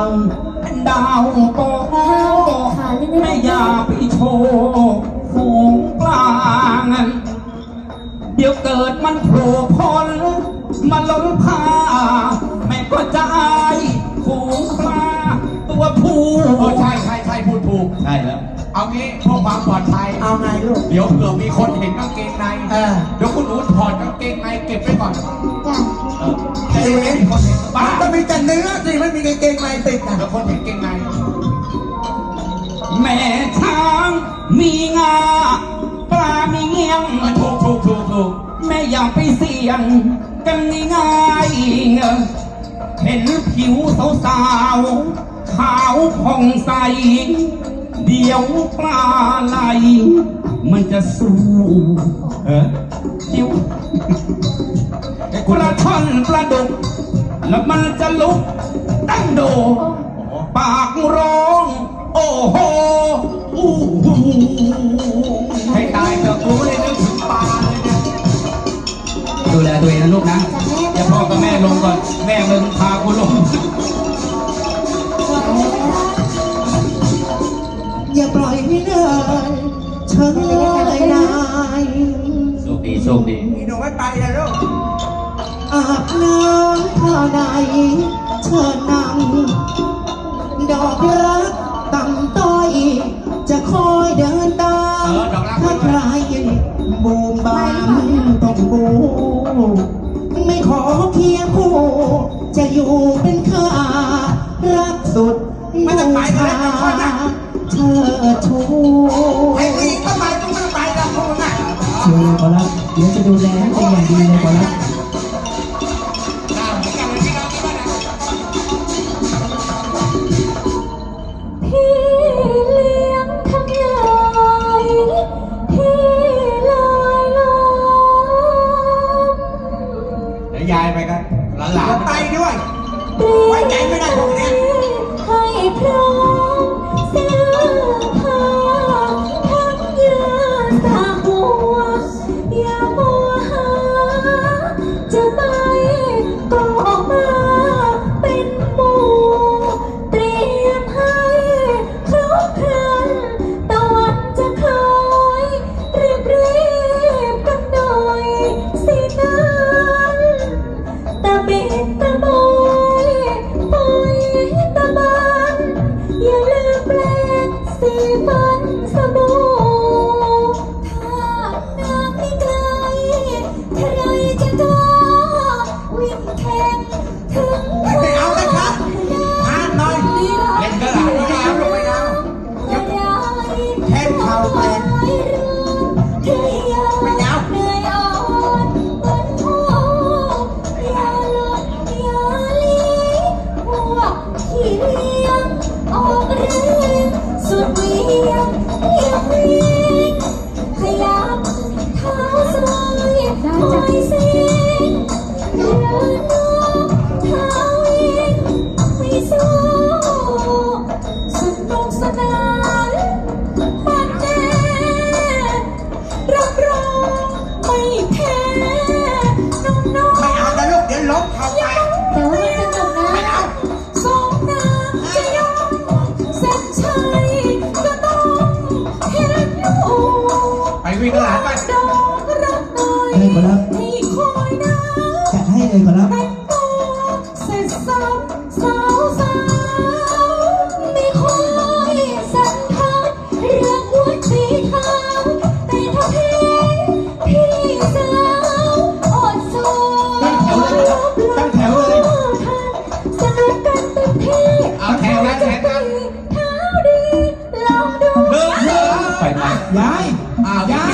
าวเป็นดาวโตไม่อยากไปโชว์ฝูงปลางเดี๋ยวเกิดมันโผล่พ้นมาล้นผ้าไม่ก็จะอายฝูงปลาตัวผู้เออใช่ใช่ใช่พูดถูก ใช่แล้ว เอางี้เพื่อความปลอดภัย เอาไงลูก เดี๋ยวเผื่อมีคนเห็นกางเกงในเออเดี๋ยวคุณหนูถอดกางเกงในเก็บไว้ก่อนจ้ะเออจะได้ไม่มีคนเห็นบ้าก็มีแต่เนื้อสิ ในติดอะเดี๋ยวคนเห็นเกงในแม่ช้างมีงา ปลา มีเงี้ยงเออถูกถูกถูกถูกแม่อย่าไปเสี่ยง กันง่ายๆเห็นผิวสาวๆขาวผ่องใส เดี๋ยวปลาไหลมันจะสู้เออเดี๋ยวปลาช่อนปลาดุกแล้วมันจะลุก ตั้งโด ปากร้อง โอ้โหอู้หูให้ตายเถอะกูไม่ได้นึกถึงปลาเลยเนี่ยดูแลตัวเองนะลูกนะอย่าพ่อกับแม่ลงก่อน แม่มึงพากูลง อย่าปล่อยให้เดินเฉยนายโชคดีโชคดีมีหนูไม่ไปนะลูก อาบน้ำท่าใด เชิญนำดอกรักต่ำต้อย จะคอยเดินตามเออดอกรัก ถ้าใครบูมบามต้องบูไม่ขอเคียงคู่ จะอยู่เป็นข้ารักสุดไม่ต้องไปเลยไม่ค่อยนะเชิดชูไอ้นี่ก็ไปต้องไม่ไปกับคุณน่ะ เชิญขอรับเดี๋ยวจะดูแลให้เป็นอย่างดี เดี๋ยวยายไปกันหลานๆไปด้วย ไว้ใจไม่ได้พวกนี้ให้พร้อม แค่ ล้มเขาไปแต่ว่ามันสนุกนะสองนางจะยอมเส้นชัยก็ต้องเห็นอยู่ไปวิ่งกับหลานไปดอกรักน่อยให้คอยนะจัดให้เลยก่อนแล้วแต่งตัวเสร็จสับ ยายอ้าวยาย